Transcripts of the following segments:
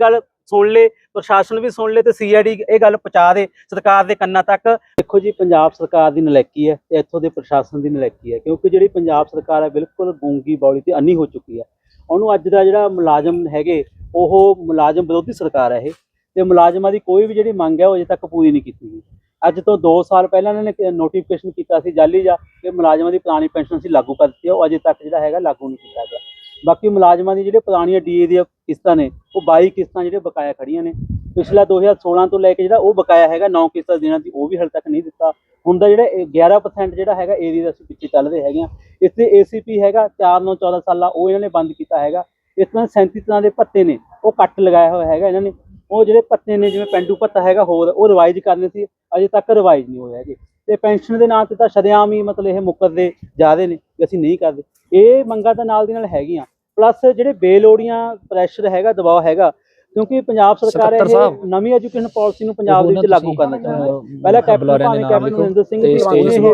ਗੱਲ ਸੁਣ ਲੇ, ਪ੍ਰਸ਼ਾਸਨ ਵੀ ਸੁਣ ਲੇ ਤੇ ਸੀਆਈਡੀ ਇਹ ਗੱਲ ਪਹੁੰਚਾ ਦੇ, ਸਰਕਾਰ ਦੇ ਕੰਨਾਂ ਤੱਕ। ਦੇਖੋ ਜੀ, ਪੰਜਾਬ ਸਰਕਾਰ ਦੀ ਨਲੈਕੀ ਹੈ ਤੇ ਇੱਥੋਂ ਦੇ ਪ੍ਰਸ਼ਾਸਨ ਦੀ ਨਲੈਕੀ ਹੈ, ਕਿਉਂਕਿ ਜਿਹੜੀ ਪੰਜਾਬ ਸਰਕਾਰ ਹੈ ਬਿਲਕੁਲ ਗੂੰਗੀ ਬੌਲੀ ਤੇ ਅੰਨੀ ਹੋ ਚੁੱਕੀ ਹੈ। ਉਹਨੂੰ ਅੱਜ ਦਾ ਜਿਹੜਾ ਮੁਲਾਜ਼ਮ ਹੈਗੇ, ਉਹ ਮੁਲਾਜ਼ਮ ਵਿਰੋਧੀ ਸਰਕਾਰ ਹੈ ਇਹ, ਤੇ ਮੁਲਾਜ਼ਮਾਂ ਦੀ ਕੋਈ ਵੀ ਜਿਹੜੀ ਮੰਗ ਹੈ ਉਹ ਅਜੇ ਤੱਕ ਪੂਰੀ ਨਹੀਂ ਕੀਤੀ ਗਈ। ਅੱਜ ਤੋਂ 2 ਸਾਲ ਪਹਿਲਾਂ ਇਹਨਾਂ ਨੇ ਨੋਟੀਫਿਕੇਸ਼ਨ ਕੀਤਾ ਸੀ, ਜਾਲੀ ਜਾ, ਕਿ ਮੁਲਾਜ਼ਮਾਂ ਦੀ ਪੁਰਾਣੀ ਪੈਨਸ਼ਨ ਸੀ ਲਾਗੂ ਕਰ ਦਿੱਤੀ ਹੈ, ਉਹ ਅਜੇ ਤੱਕ ਜਿਹੜਾ ਹੈਗਾ ਲਾਗੂ ਨਹੀਂ ਕੀਤਾ ਗਿਆ। ਬਾਕੀ ਮੁਲਾਜ਼ਮਾਂ ਦੀ ਜਿਹੜੇ ਪੁਰਾਣੀਆਂ ਡੀਏ ਦੀਆਂ ਕਿਸ਼ਤਾਂ ਨੇ, ਉਹ 22 ਕਿਸ਼ਤਾਂ ਜਿਹੜੇ ਬਕਾਇਆ ਖੜੀਆਂ ਨੇ। ਪਿਛਲਾ 2016 ਤੋਂ ਲੈ ਕੇ ਜਿਹੜਾ ਉਹ ਬਕਾਇਆ ਹੈਗਾ 9 ਕਿਸ਼ਤਾਂ ਦੇਣਾ ਸੀ ਉਹ ਵੀ ਹਾਲੇ ਤੱਕ ਨਹੀਂ ਦਿੱਤਾ। ਹੁਣ ਦਾ ਜਿਹੜਾ ਇਹ 11% ਜਿਹੜਾ ਹੈਗਾ ਏਰੀਆ ਦਾ ਅਸੀਂ ਪਿੱਛੇ ਚੱਲਦੇ ਹੈਗੇ ਆ ਇਸ ਤੇ ਏਸੀਪੀ ਹੈਗਾ 4 9 14 ਸਾਲਾ, ਉਹ ਇਹਨਾਂ ਨੇ ਬੰਦ ਕੀਤਾ ਹੈਗਾ। ਇਸ ਤਰ੍ਹਾਂ 37 ਤਰ੍ਹਾਂ ਦੇ ਪੱਤੇ ਨੇ, ਉਹ ਕੱਟ ਲਗਾਇਆ ਹੋਇਆ ਹੈਗਾ ਇਹਨਾਂ ਨੇ। ਉਹ ਜਿਹੜੇ ਪੱਤੇ ਨੇ, ਜਿਵੇਂ ਪੈਂਡੂ ਭੱਤਾ ਹੈਗਾ, ਹੋਰ ਉਹ ਰਿਵਾਈਜ਼ ਕਰਨੇ ਸੀ, ਅਜੇ ਤੱਕ ਰਿਵਾਈਜ਼ ਨਹੀਂ ਹੋਏ ਹੈਗੇ। ਤੇ ਪੈਨਸ਼ਨ ਦੇ ਨਾਂ ਤੇ ਤਾਂ ਸ਼ਰੇਆਮ ਹੀ ਮਤਲਬ ਇਹ ਮੁੱਕਰਦੇ ਜਾਦੇ ਨੇ ਕਿ ਅਸੀਂ ਨਹੀਂ ਕਰਦੇ ਇਹ ਮੰਗਾਂ ਤਾਂ ਨਾਲ ਦੀ ਨਾਲ ਹੈਗੀਆਂ ਪਲੱਸ ਜਿਹੜੇ ਬੇਲੋੜੀਆਂ ਪ੍ਰੈਸ਼ਰ ਹੈਗਾ ਦਬਾਅ ਹੈਗਾ ਕਿਉਂਕਿ ਪੰਜਾਬ ਸਰਕਾਰ ਇਹ ਨਵੀਂ ਐਜੂਕੇਸ਼ਨ ਪਾਲਿਸੀ ਨੂੰ ਪੰਜਾਬ ਦੇ ਵਿੱਚ ਲਾਗੂ ਕਰਨਾ ਚਾਹੁੰਦੀ ਹੈ ਪਹਿਲਾਂ ਕੈਪਟਨ ਦੇ ਭਾਵੇਂ ਕੈਪਟਨ ਲਿਖੋ ਨਰਿੰਦਰ ਸਿੰਘ ਨੇ ਇਹ।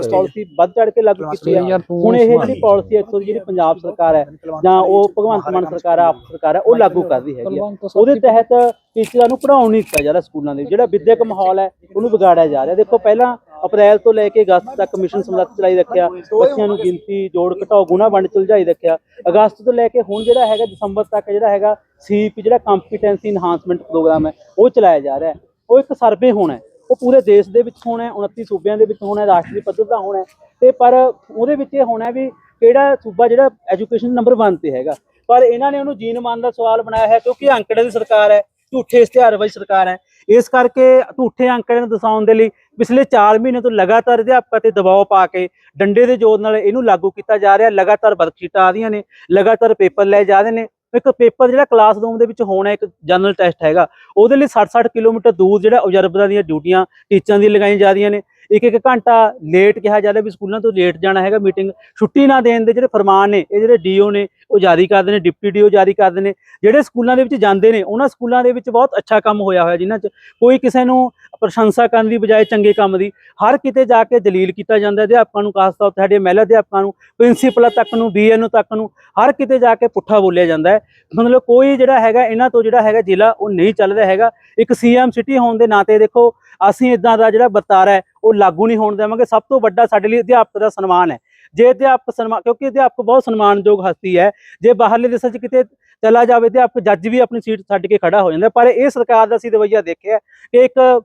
ਪਾਲਿਸੀ ਵੱਧ ਚੜ ਕੇ ਲਾਗੂ ਕੀਤੀ ਹੈ ਯਾਰ ਤੂੰ ਹੁਣ ਇਹ। ਜਿਹੜੀ ਪਾਲਿਸੀ ਇੱਥੋਂ ਦੀ ਜਿਹੜੀ ਪੰਜਾਬ ਸਰਕਾਰ ਹੈ ਜਾਂ ਉਹ ਭਗਵੰਤ ਮਾਨ ਸਰਕਾਰ ਹੈ ਆਪ ਸਰਕਾਰ ਹੈ ਉਹ ਲਾਗੂ ਕਰਦੀ ਹੈਗੀ ਉਹਦੇ ਤਹਿਤ ਟੀਚਰਾਂ ਨੂੰ ਪੜਾਉਣ ਨਹੀਂ ਦਿੱਤਾ ਜਾ ਰਿਹਾ ਸਕੂਲਾਂ ਦੇ। ਜਿਹੜਾ ਵਿਦਿਅਕ ਮਾਹੌਲ ਹੈ ਉਹਨੂੰ ਵਿਗਾੜਿਆ ਜਾ ਰਿਹਾ ਦੇਖੋ ਪਹਿਲਾਂ ਅਪ੍ਰੈਲ ਤੋਂ ਲੈ ਕੇ ਅਗਸਤ ਤੱਕ ਮਿਸ਼ਨ ਸਮਰੱਥ ਚਲਾਈ ਰੱਖਿਆ, ਬੱਚਿਆਂ ਨੂੰ ਗਿਣਤੀ, ਜੋੜ ਘਟਾਓ, ਗੁਣਾ ਵੰਡ ਸੁਲਝਾਈ ਰੱਖਿਆ। ਅਗਸਤ ਤੋਂ ਲੈ ਕੇ ਹੁਣ ਜਿਹੜਾ ਹੈਗਾ, ਦਸੰਬਰ ਤੱਕ ਜਿਹੜਾ ਹੈਗਾ ਸੀਪੀ ਜਿਹੜਾ ਕੰਪੀਟੈਂਸੀ ਇਨਹਾਂਸਮੈਂਟ ਪ੍ਰੋਗਰਾਮ ਹੈ, ਉਹ ਚਲਾਇਆ ਜਾ ਰਿਹਾ ਹੈ। ਉਹ ਇੱਕ ਸਰਵੇ ਹੋਣਾ ਹੈ। ਉਹ ਪੂਰੇ ਦੇਸ਼ ਦੇ ਵਿੱਚ ਹੋਣਾ ਹੈ 29 ਸੂਬਿਆਂ ਦੇ ਵਿੱਚ ਹੋਣਾ ਰਾਸ਼ਟਰੀ ਪੱਧਰ ਦਾ ਹੋਣਾ ਹੈ। ਤੇ ਪਰ ਉਹਦੇ ਵਿੱਚ ਇਹ ਹੋਣਾ ਵੀ ਕਿਹੜਾ ਸੂਬਾ ਜਿਹੜਾ ਐਜੂਕੇਸ਼ਨ ਨੰਬਰ 1 ਤੇ ਹੈਗਾ। ਪਰ ਇਹਨਾਂ ਨੇ ਉਹਨੂੰ ਜੀਨ ਮਾਨ ਦਾ ਸਵਾਲ ਬਣਾਇਆ ਹੈ, ਕਿਉਂਕਿ ਅੰਕੜੇ ਦੀ ਸਰਕਾਰ ਹੈ। ਝੂਠੇ ਇਸ਼ਤਿਹਾਰ ਇਸ਼ਤਿਹਾਰਬਾਜ਼ੀ ਸਰਕਾਰ ਹੈ। ਇਸ ਕਰਕੇ ਝੂਠੇ ਅੰਕੜਿਆਂ ਨੂੰ ਦਰਸਾਉਣ ਦੇ ਲਈ ਪਿਛਲੇ 4 ਮਹੀਨੇ ਤੋਂ ਲਗਾਤਾਰ ਅਧਿਆਪਕਾਂ ਤੇ ਦਬਾਅ ਪਾ ਕੇ ਡੰਡੇ ਦੇ ਜ਼ੋਰ ਨਾਲ ਇਹਨੂੰ ਲਾਗੂ ਕੀਤਾ ਜਾ ਰਿਹਾ। ਲਗਾਤਾਰ ਵਰਕਸ਼ੀਟਾਂ ਆ ਰਹੀਆਂ ਨੇ, ਲਗਾਤਾਰ ਪੇਪਰ ਲਏ ਜਾ ਰਹੇ ਨੇ। ਇੱਕ ਪੇਪਰ ਜਿਹੜਾ ਕਲਾਸਰੂਮ ਦੇ ਵਿੱਚ ਹੋਣਾ ਇੱਕ ਜਨਰਲ ਟੈਸਟ ਹੈਗਾ, ਉਹਦੇ ਲਈ 60-60 ਕਿਲੋਮੀਟਰ ਦੂਰ ਜਿਹੜਾ ਆਬਜ਼ਰਵਰਾਂ ਦੀਆਂ ਡਿਊਟੀਆਂ ਟੀਚਰਾਂ ਦੀ ਲਗਾਈਆਂ ਜਾ ਰਹੀਆਂ ਨੇ। ਇੱਕ ਇੱਕ ਘੰਟਾ ਲੇਟ ਕਿਹਾ ਜਾ ਰਿਹਾ ਵੀ ਸਕੂਲਾਂ ਤੋਂ ਲੇਟ ਜਾਣਾ ਹੈਗਾ, ਮੀਟਿੰਗ ਛੁੱਟੀ ਨਾ ਦੇਣ ਦੇ ਜਿਹੜੇ ਫਰਮਾਨ ਨੇ, ਇਹ ਜਿਹੜੇ ਡੀਓ ਨੇ ਉਹ ਜਾਰੀ ਕਰਦੇ ਨੇ, ਡਿਪਟੀ ਡੀਓ ਜਾਰੀ ਕਰਦੇ ਨੇ। ਜਿਹੜੇ ਸਕੂਲਾਂ ਦੇ ਵਿੱਚ ਜਾਂਦੇ ਨੇ, ਉਹਨਾਂ ਸਕੂਲਾਂ ਦੇ ਵਿੱਚ ਬਹੁਤ ਅੱਛਾ ਕੰਮ ਹੋਇਆ ਹੋਇਆ ਜਿਨ੍ਹਾਂ 'ਚ ਕੋਈ ਕਿਸੇ ਨੂੰ ਪ੍ਰਸ਼ੰਸਾ ਕਰਨ ਦੀ ਬਜਾਏ ਚੰਗੇ ਕੰਮ ਦੀ, ਹਰ ਕਿਤੇ ਜਾ ਕੇ ਦਲੀਲ ਕੀਤਾ ਜਾਂਦਾ ਅਧਿਆਪਕਾਂ ਨੂੰ ਖਾਸ ਤੌਰ ਤੇ ਸਾਡੇ ਮਹਿਲਾ ਅਧਿਆਪਕਾਂ ਨੂੰ, ਪ੍ਰਿੰਸੀਪਲਾਂ ਤੱਕ ਨੂੰ ਬੀਐਨਓ ਤੱਕ ਨੂੰ, ਹਰ ਕਿਤੇ ਜਾ ਕੇ ਪੁੱਠਾ ਬੋਲਿਆ ਜਾਂਦਾ ਹੈ। ਮਤਲਬ ਕੋਈ ਜਿਹੜਾ ਹੈਗਾ, ਇਹਨਾਂ ਤੋਂ ਜਿਹੜਾ ਹੈਗਾ ਜ਼ਿਲ੍ਹਾ ਉਹ ਨਹੀਂ ਚੱਲ ਰਿਹਾ ਹੈਗਾ। ਇੱਕ ਸੀਐਮ ਸਿਟੀ ਹੋਣ ਦੇ ਨਾਤੇ ਦੇਖੋ, ਅਸੀਂ ਇਦਾਂ ਦਾ ਜਿਹੜਾ ਵਰਤਾਰਾ ਹੈ, ਉਹ ਲਾਗੂ ਨਹੀਂ ਹੋਣ ਦੇਵਾਂਗੇ। ਸਭ ਤੋਂ ਵੱਡਾ ਸਾਡੇ ਲਈ ਅਧਿਆਪਕ ਦਾ ਸਨਮਾਨ ਹੈ। ਜੇ ਅਧਿਆਪਕ ਸਨਮਾਨ ਕਿਉਂਕਿ ਅਧਿਆਪਕ ਬਹੁਤ ਸਨਮਾਨਯੋਗ ਹਸਤੀ ਹੈ। ਜੇ ਬਾਹਰਲੇ ਦੇਸ਼ਾਂ 'ਚ ਕਿਤੇ ਚਲਾ ਜਾਵੇ ਅਧਿਆਪਕ ਜੱਜ ਵੀ ਆਪਣੀ ਸੀਟ ਛੱਡ ਕੇ ਖੜਾ ਹੋ ਜਾਂਦਾ। ਪਰ ਇਹ ਸਰਕਾਰ ਦਾ ਅਸੀਂ ਰਵੱਈਆ ਦੇਖਿਆ ਕਿ ਇੱਕ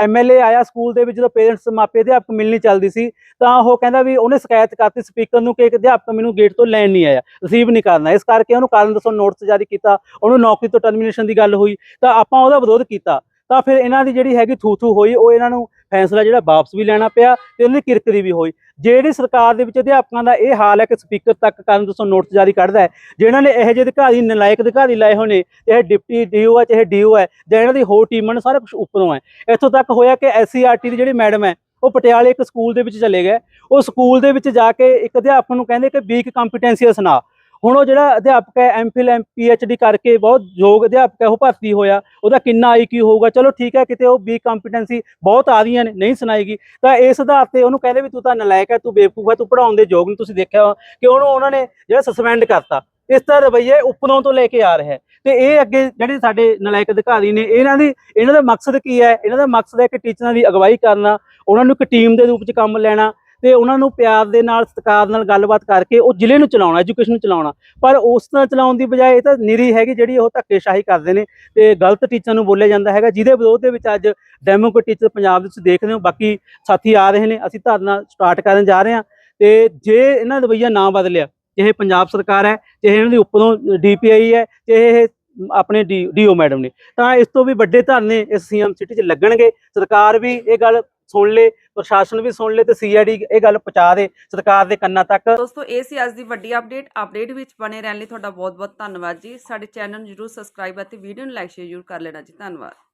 ਐਮਐਲਏ ਆਇਆ ਸਕੂਲ ਦੇ ਵਿੱਚ ਜਦੋਂ ਪੇਰੈਂਟਸ ਮਾਪੇ ਅਧਿਆਪਕ ਮਿਲਣੀ ਚੱਲਦੀ ਸੀ, ਤਾਂ ਉਹ ਕਹਿੰਦਾ ਵੀ ਉਹਨੇ ਸ਼ਿਕਾਇਤ ਕਰਤੀ ਸਪੀਕਰ ਨੂੰ ਕਿ ਇੱਕ ਅਧਿਆਪਕ ਮੈਨੂੰ ਗੇਟ ਤੋਂ ਲੈਣ ਨਹੀਂ ਆਇਆ ਰਿਸੀਵ ਨਹੀਂ ਕਰਨਾ। ਇਸ ਕਰਕੇ ਉਹਨੂੰ ਕਾਰਨ ਦੱਸੋ ਨੋਟਿਸ ਜਾਰੀ ਕੀਤਾ, ਉਹਨੂੰ ਨੌਕਰੀ ਤੋਂ ਟਰਮੀਨੇਸ਼ਨ ਦੀ ਗੱਲ ਹੋਈ, ਤਾਂ ਆਪਾਂ ਉਹਦਾ ਵਿਰੋਧ ਕੀਤਾ। ਤਾਂ ਫਿਰ ਇਹਨਾਂ ਦੀ ਜਿਹੜੀ ਹੈਗੀ ਥੂ ਥੂ ਹੋਈ, ਉਹ ਇਹਨਾਂ ਨੂੰ ਫੈਸਲਾ ਜਿਹੜਾ ਵਾਪਸ ਵੀ ਲੈਣਾ ਪਿਆ ਤੇ ਉਹਨਾਂ ਦੀ ਕਿਰਕਰੀ ਵੀ ਹੋਈ। ਜਿਹੜੀ ਸਰਕਾਰ ਦੇ ਵਿੱਚ ਅਧਿਆਪਕਾਂ ਦਾ ਇਹ ਹਾਲ ਹੈ ਕਿ ਸਪੀਕਰ ਤੱਕ ਕਰਨ ਦੱਸੋ ਨੋਟਿਸ ਜਾਰੀ ਕੱਢਦਾ ਹੈ। ਜਿਹਨਾਂ ਨੇ ਇਹੋ ਜਿਹੇ ਅਧਿਕਾਰੀ, ਨਲਾਇਕ ਅਧਿਕਾਰੀ ਲਾਏ ਹੋਏ ਨੇ ਇਹ ਡਿਪਟੀ ਡੀਓ ਹੈ ਚਾਹੇ ਡੀਓ ਹੈ ਜਾਂ ਇਹਨਾਂ ਦੀ ਹੋਰ ਟੀਮਾਂ ਨੇ ਸਾਰਾ ਕੁਝ ਉੱਪਰੋਂ ਹੈ। ਇੱਥੋਂ ਤੱਕ ਹੋਇਆ ਕਿ ਐਸਸੀਆਰਟੀ ਦੀ ਜਿਹੜੀ ਮੈਡਮ ਹੈ, ਉਹ ਪਟਿਆਲੇ ਇੱਕ ਸਕੂਲ ਦੇ ਵਿੱਚ ਚਲੇ ਗਏ। ਉਹ ਸਕੂਲ ਦੇ ਵਿੱਚ ਜਾ ਕੇ ਇੱਕ ਅਧਿਆਪਕ ਨੂੰ ਕਹਿੰਦੇ ਕਿ ਵੀਕ ਕੰਪੀਟੈਂਸੀ ਸੁਣਾ ਹੁਣ ਉਹ ਜਿਹੜਾ ਅਧਿਆਪਕ ਹੈ ਐਮਫਿਲ ਐਮ ਪੀਐਚਡੀ ਕਰਕੇ ਬਹੁਤ ਯੋਗ ਅਧਿਆਪਕ ਹੈ, ਉਹ ਭਰਤੀ ਹੋਇਆ। ਉਹਦਾ ਕਿੰਨਾ ਆਈਕਿਊ ਹੋਊਗਾ? ਚਲੋ ਠੀਕ ਹੈ, ਕਿਤੇ ਉਹ ਬੀ ਕੰਪੀਟੈਂਸੀ ਬਹੁਤ ਆ ਰਹੀਆਂ ਨੇ, ਨਹੀਂ ਸੁਣਾਏਗੀ। ਤਾਂ ਇਸ ਆਧਾਰ ਤੇ ਉਹਨੂੰ ਕਹਿੰਦੇ ਵੀ ਤੂੰ ਤਾਂ ਨਲਾਇਕ ਹੈ, ਤੂੰ ਬੇਵਕੂਫ ਹੈ, ਤੂੰ ਪੜਾਉਣ ਦੇ ਯੋਗ ਨਹੀਂ ਤੁਸੀਂ ਦੇਖਿਆ ਹੋਣਾ ਕਿ ਉਹਨੂੰ ਉਹਨਾਂ ਨੇ ਜਿਹੜਾ ਸਸਪੈਂਡ ਕਰਤਾ। ਇਸ ਤਰ੍ਹਾਂ ਰਵਈਏ ਉੱਪਰੋਂ ਤੋਂ ਲੈ ਕੇ ਆ ਰਿਹਾ ਹੈ। ਤੇ ਇਹ ਅੱਗੇ ਜਿਹੜੇ ਸਾਡੇ ਨਲਾਇਕ ਅਧਿਕਾਰੀ ਨੇ, ਇਹਨਾਂ ਦੀ, ਇਹਨਾਂ ਦਾ ਮਕਸਦ ਕੀ ਹੈ? ਇਹਨਾਂ ਦਾ ਮਕਸਦ ਹੈ ਕਿ ਟੀਚਰਾਂ ਦੀ ਅਗਵਾਈ ਕਰਨਾ, ਉਹਨਾਂ ਨੂੰ ਇੱਕ ਟੀਮ ਦੇ ਰੂਪ 'ਚ ਕੰਮ ਲੈਣਾ ਤੇ ਉਹਨਾਂ ਨੂੰ ਪਿਆਰ ਦੇ ਨਾਲ, ਸਤਿਕਾਰ ਨਾਲ ਗੱਲਬਾਤ ਕਰਕੇ ਉਹ ਜ਼ਿਲ੍ਹੇ ਨੂੰ ਚਲਾਉਣਾ ਐਜੂਕੇਸ਼ਨ ਨੂੰ ਚਲਾਉਣਾ। ਪਰ ਉਸ ਤਰ੍ਹਾਂ ਚਲਾਉਣ ਦੀ ਬਜਾਏ ਇਹ ਤਾਂ ਨਿਰੀ ਹੈਗੀ ਜਿਹੜੀ ਉਹ ਧੱਕੇਸ਼ਾਹੀ ਕਰਦੇ ਨੇ ਤੇ ਗਲਤ ਟੀਚਰ ਨੂੰ ਬੋਲਿਆ ਜਾਂਦਾ ਹੈਗਾ, ਜਿਹਦੇ ਵਿਰੋਧ ਦੇ ਵਿੱਚ ਅੱਜ ਡੈਮੋਕ੍ਰੇਟ ਟੀਚਰ ਪੰਜਾਬ ਦੇ ਤੁਸੀਂ ਦੇਖਦੇ ਹੋ, ਬਾਕੀ ਸਾਥੀ ਆ ਰਹੇ ਨੇ, ਅਸੀਂ ਧਰਨਾ ਸਟਾਰਟ ਕਰਨ ਜਾ ਰਹੇ ਹਾਂ ਤੇ ਜੇ ਇਹਨਾਂ ਦਾ ਰਵੱਈਆ ਨਾ ਬਦਲਿਆ, ਚਾਹੇ ਪੰਜਾਬ ਸਰਕਾਰ ਹੈ, ਚਾਹੇ ਇਹਨਾਂ ਦੀ ਉੱਪਰੋਂ ਡੀਪੀਆਈ ਹੈ, ਚਾਹੇ ਇਹ ਆਪਣੇ ਡੀਓ ਮੈਡਮ ਨੇ। ਤਾਂ ਇਸ ਤੋਂ ਵੀ ਵੱਡੇ ਧਰਨੇ ਇਸ ਸੀਐਮ ਸਿਟੀ 'ਚ ਲੱਗਣਗੇ। ਸਰਕਾਰ ਵੀ ਇਹ ਗੱਲ ਸੁਣ ਲੇ, ਪ੍ਰਸ਼ਾਸਨ ਵੀ ਸੁਣ ਲੇ ਤੇ ਸੀਆਈਡੀ ਇਹ ਗੱਲ ਪਹੁੰਚਾ ਦੇ ਸਰਕਾਰ ਦੇ ਕੰਨਾਂ ਤੱਕ। ਦੋਸਤੋ, ਇਹ ਸੀ ਅੱਜ ਦੀ ਵੱਡੀ ਅਪਡੇਟ। ਅਪਡੇਟ ਵਿੱਚ ਬਣੇ ਰਹਿਣ ਲਈ ਤੁਹਾਡਾ ਬਹੁਤ ਬਹੁਤ ਧੰਨਵਾਦ ਜੀ। ਸਾਡੇ ਚੈਨਲ ਨੂੰ ਜਰੂਰ ਸਬਸਕ੍ਰਾਈਬ ਅਤੇ ਵੀਡੀਓ ਨੂੰ ਲਾਈਕ, ਸ਼ੇਅਰ ਜਰੂਰ ਕਰ ਲੈਣਾ ਜੀ। ਧੰਨਵਾਦ।